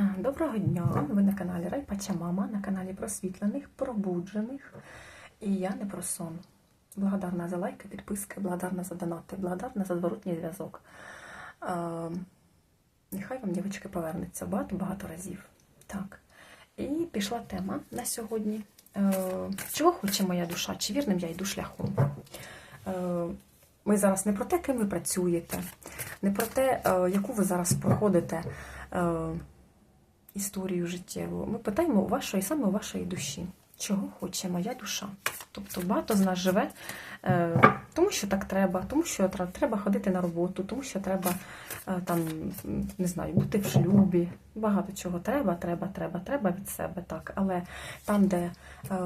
Доброго дня! Ви на каналі Райпача Мама, на каналі просвітлених, пробуджених. І я не про сон. Благодарна за лайки, підписки, благодарна за донати, благодарна за зворотній зв'язок. Нехай вам, дівчатки, повернеться багато-багато разів. Так. І пішла тема на сьогодні. Е, Чого хоче моя душа? Чи вірним я йду шляхом? Е, Ми зараз не про те, ким ви працюєте, не про те, е, яку ви зараз проходите історію життєву. Ми питаємо у вашої, саме вашої душі, чого хоче моя душа. Тобто багато з нас живе, е, тому що так треба, тому що треба ходити на роботу, тому що треба е, там, не знаю, бути в шлюбі. Багато чого треба, треба, треба, треба від себе, так. Але там, де е,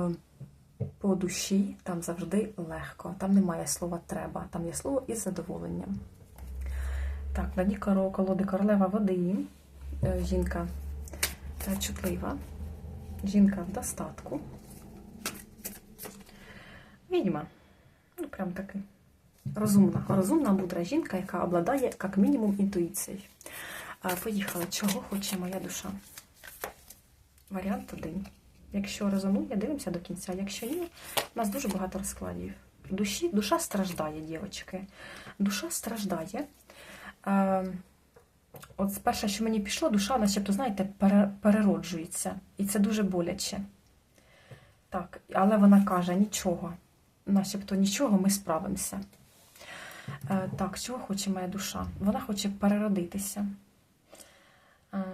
по душі, там завжди легко. Там немає слова треба, там є слово із задоволенням. Так, на дні колоди королева води. Жінка чутлива, жінка в достатку. Відьма. Ну, прям таки. Розумна, розумна, мудра жінка, яка обладає як мінімум інтуїцією. Поїхали. Чого хоче моя душа? Варіант один. Якщо резонує, дивимося до кінця. Якщо ні, у нас дуже багато розкладів. Душі, душа страждає, дівчатки. Душа страждає. От перше, що мені пішло, душа, начебто, знаєте, перероджується. І це дуже боляче. Так, але вона каже, нічого. Начебто нічого, ми справимося. Е, так, чого хоче моя душа? Вона хоче переродитися. Е,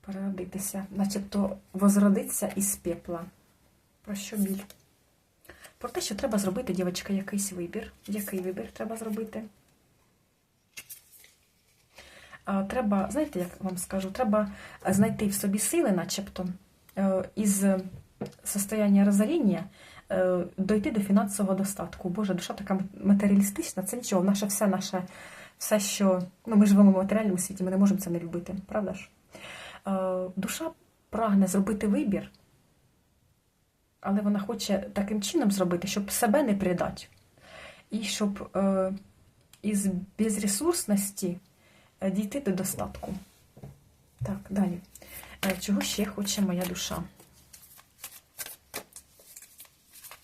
переродитися, начебто возродитися із пепла. Про що біль? Про те, що треба зробити, дівчатка, якийсь вибір. Який вибір треба зробити? Треба, знаєте, як вам скажу, треба знайти в собі сили, начебто, е, із состояння розоріння е, дойти до фінансового достатку. Боже, душа така матеріалістична, це нічого. Наше все наше, все, що ну, ми живемо в матеріальному світі, ми не можемо це не любити, правда ж? Е, Душа прагне зробити вибір, але вона хоче таким чином зробити, щоб себе не придати. І щоб е, із безресурсності е, дійти до достатку. Так, далі. Е, Чого ще хоче моя душа?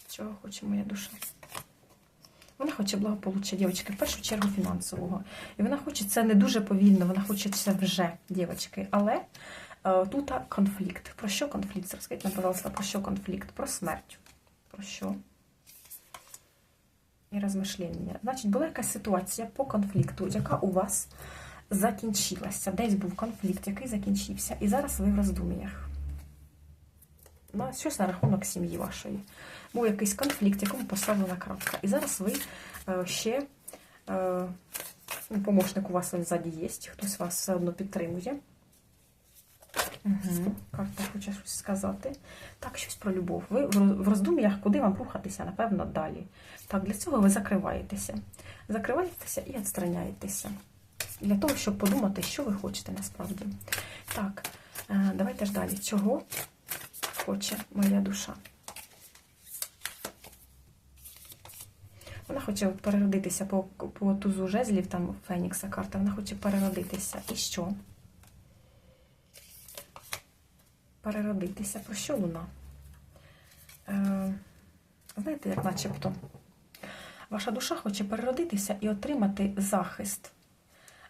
Чого хоче моя душа? Вона хоче благополуччя, дівчатки, в першу чергу фінансового. І вона хоче це не дуже повільно, вона хоче це вже, дівчатки. Але тут конфлікт. Про що конфлікт? Розкажіть нам, пожалуйста, про що конфлікт? Про смерть. Про що? І розмишлення. Значить, була якась ситуація по конфлікту, яка у вас закінчилася. Десь був конфлікт, який закінчився. І зараз ви в роздуміях. Ну, щось на рахунок сім'ї вашої. Був якийсь конфлікт, якому поставлена крапка. І зараз ви е, ще е, ну, помощник у вас ззаді є, хтось вас все одно підтримує. Угу. Карта хоче щось сказати. Так, щось про любов. Ви в роз- роздум'ях, куди вам рухатися, напевно, далі. Так, для цього ви закриваєтеся. Закриваєтеся і відстраняєтеся. Для того, щоб подумати, що ви хочете насправді. Так, е, давайте ж далі. Чого хоче моя душа? Вона хоче переродитися по, по тузу жезлів, там Фенікса карта, вона хоче переродитися. І що? Переродитися. Про що луна? Е, знаєте, як начебто, ваша душа хоче переродитися і отримати захист.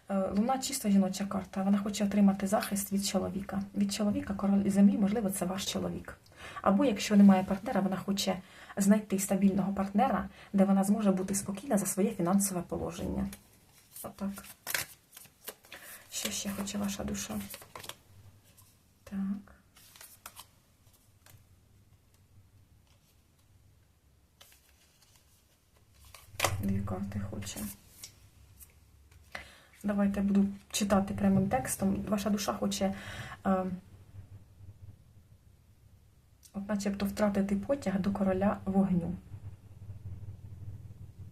Е, Луна чисто жіноча карта. Вона хоче отримати захист від чоловіка. Від чоловіка, король землі, можливо, це ваш чоловік. Або якщо немає партнера, вона хоче знайти стабільного партнера, де вона зможе бути спокійна за своє фінансове положення. Отак. Що ще хоче ваша душа? Так. Дві карти хоче. Давайте я буду читати прямим текстом. Ваша душа хоче, е, от начебто, втратити потяг до короля вогню.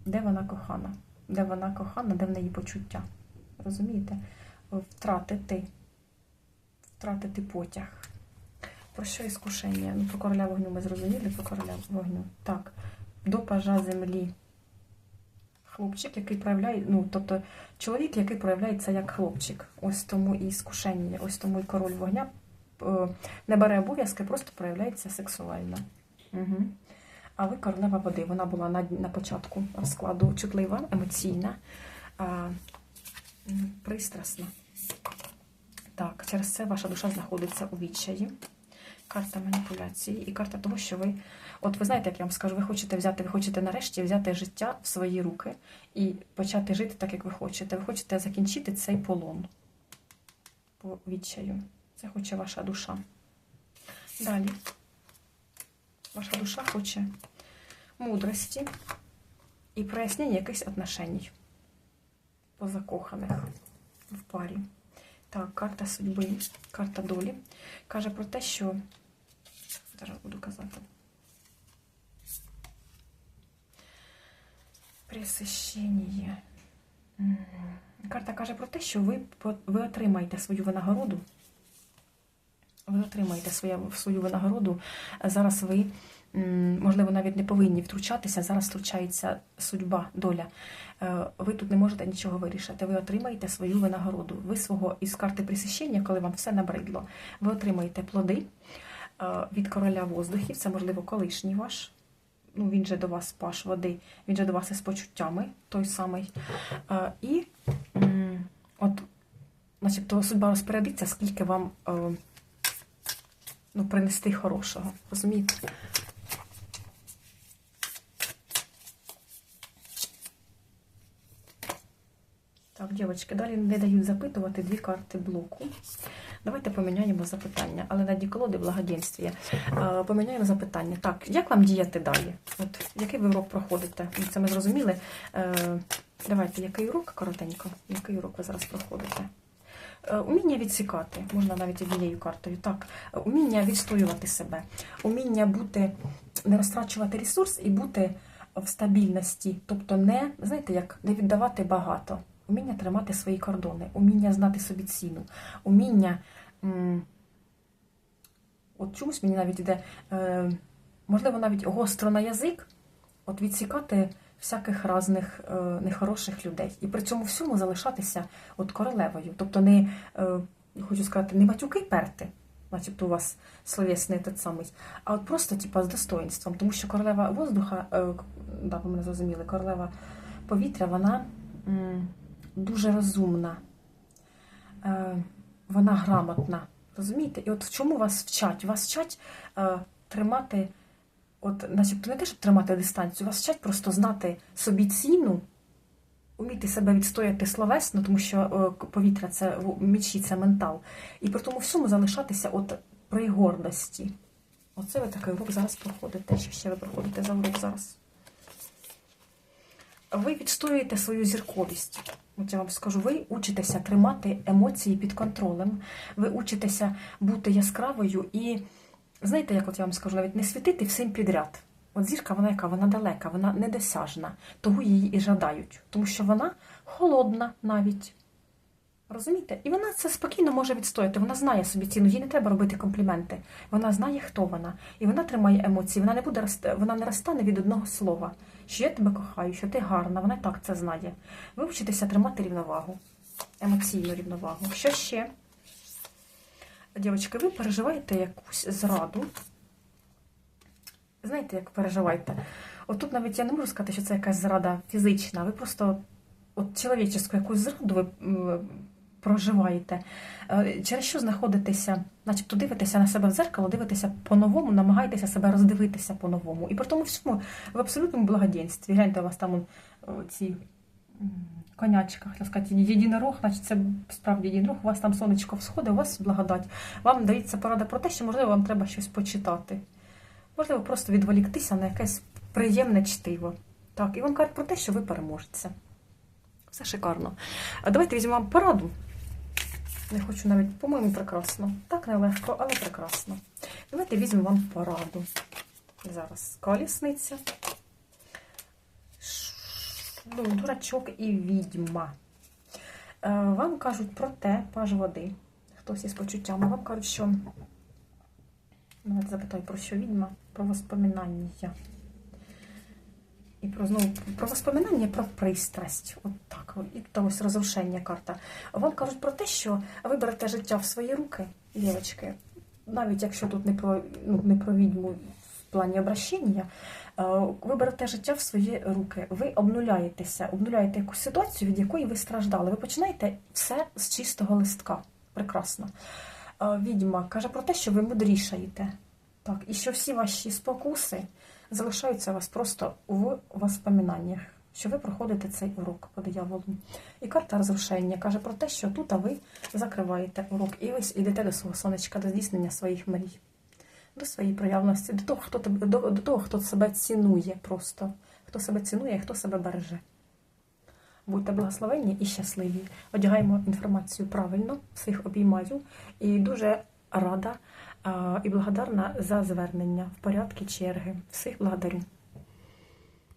Де вона кохана? Де вона кохана, де в неї почуття? Розумієте? Втратити. Втратити потяг. Про що іскушення? Ну, про короля вогню ми зрозуміли, про короля вогню. Так, до пажа землі. Хлопчик, який проявляє, ну, тобто чоловік, який проявляється як хлопчик. Ось тому і скушення, ось тому і король вогня е, не бере обов'язки, просто проявляється сексуально. Угу. А ви королева води. Вона була на, на початку розкладу чутлива, емоційна, а, пристрасна. Так, через це ваша душа знаходиться у відчаї. Карта маніпуляції і карта того, що ви. От ви знаєте, як я вам скажу, ви хочете взяти, ви хочете нарешті взяти життя в свої руки і почати жити так, як ви хочете. Ви хочете закінчити цей полон по відчаю. Це хоче ваша душа. Далі. Ваша душа хоче мудрості і прояснення якихось отношень позакоханих в парі. Так, карта судьби, карта долі каже про те, що зараз буду казати. Пресищення. М. Карта каже про те, що ви, ви отримаєте свою винагороду. Ви отримаєте своє, свою винагороду. Зараз ви, можливо, навіть не повинні втручатися. Зараз втручається судьба, доля. Е, Ви тут не можете нічого вирішити. Ви отримаєте свою винагороду. Ви свого із карти присіщення, коли вам все набридло, ви отримаєте плоди від короля воздухів. Це, можливо, колишній ваш. Ну, він же до вас паш води, він же до вас із почуттями, той самий. Е, І от, начебто, судьба розпорядиться, скільки вам е, ну, принести хорошого. Розумієте? Так, дівчатки, далі не дають запитувати дві карти блоку. Давайте поміняємо запитання, але на дні колоди благоденствія. Е, Поміняємо запитання. Так, як вам діяти далі? От який ви урок проходите? Ну, Це ми зрозуміли. Е, Давайте, який урок коротенько? Який урок ви зараз проходите? Е, Уміння відсікати, можна навіть однією картою. Так, уміння відстоювати себе, уміння бути, не розтрачувати ресурс і бути в стабільності, тобто не, знаєте, як не віддавати багато, уміння тримати свої кордони, уміння знати собі ціну, уміння. От чомусь мені навіть йде, е, можливо, навіть гостро на язик, от відсікати всяких разних е, нехороших людей. І при цьому всьому залишатися от королевою. Тобто не, е, хочу сказати, не матюки перти, начебто у вас словесний тот самий, а от просто типа, з достоїнством. Тому що королева воздуха, да, ви мене зрозуміли, королева повітря, вона дуже розумна, е, вона грамотна. Розумієте? І от в чому вас вчать? Вас вчать е, тримати, от, начебто не те, щоб тримати дистанцію, вас вчать просто знати собі ціну, уміти себе відстояти словесно, тому що е, повітря це мечі, це ментал. І при тому всьому залишатися от при гордості. Оце ви такий урок зараз проходите. Що ще ви проходите за урок зараз? Ви відстоюєте свою зірковість. От я вам скажу, ви учитеся тримати емоції під контролем, ви учитеся бути яскравою і, знаєте, як от я вам скажу, навіть не світити всім підряд. От зірка, вона яка, вона далека, вона недосяжна, того її і жадають, тому що вона холодна навіть. Розумієте? І вона це спокійно може відстояти. Вона знає собі ціну, їй не треба робити компліменти. Вона знає, хто вона. І вона тримає емоції. Вона не буде вона не розтане від одного слова, що я тебе кохаю, що ти гарна. Вона так це знає. Ви вчитеся тримати рівновагу, емоційну рівновагу. Що ще? Дівчатки, ви переживаєте якусь зраду. Знаєте, як переживаєте? От тут навіть я не можу сказати, що це якась зрада фізична. Ви просто от чоловічеську якусь зраду ви проживаєте. Е, Через що знаходитеся, начебто дивитеся на себе в зеркало, дивитеся по-новому, намагаєтеся себе роздивитися по-новому. І при тому всьому в абсолютному благоденстві. Гляньте, у вас там ці конячка, хотіла сказати, єдинорог, значить це справді єдинорог, у вас там сонечко всходить, у вас благодать. Вам дається порада про те, що, можливо, вам треба щось почитати. Можливо, просто відволіктися на якесь приємне чтиво. Так, і вам кажуть про те, що ви переможете. Все шикарно. А давайте візьмемо вам пораду. Не хочу навіть, по-моєму, прекрасно. Так нелегко, але прекрасно. Давайте візьмемо вам пораду. Зараз колісниця. Ну, дурачок і відьма. Е, Вам кажуть про те, паж води. Хтось із почуттями. Вам кажуть, що. Давайте запитаю, про що відьма, про воспоминання. І про знову про воспоминання, про пристрасть. От так. І та ось розрушення карта. Вам кажуть про те, що ви берете життя в свої руки, дівчатки, навіть якщо тут не про, ну, не про відьму в плані обращення, е, ви берете життя в свої руки, ви обнуляєтеся, обнуляєте якусь ситуацію, від якої ви страждали. Ви починаєте все з чистого листка. Прекрасно. Е, Відьма каже про те, що ви мудрішаєте. Так, і що всі ваші спокуси залишаються у вас просто в воспоминаннях, що ви проходите цей урок по дияволу. І карта розрушення каже про те, що тут ви закриваєте урок і ви йдете до свого сонечка, до здійснення своїх мрій, до своєї проявності, до того, хто тебе, до, до того, хто себе цінує просто, хто себе цінує, хто себе береже. Будьте благословенні і щасливі. Одягаємо інформацію правильно, всіх обіймаю і дуже рада а, і благодарна за звернення в порядку черги. Всіх благодарю.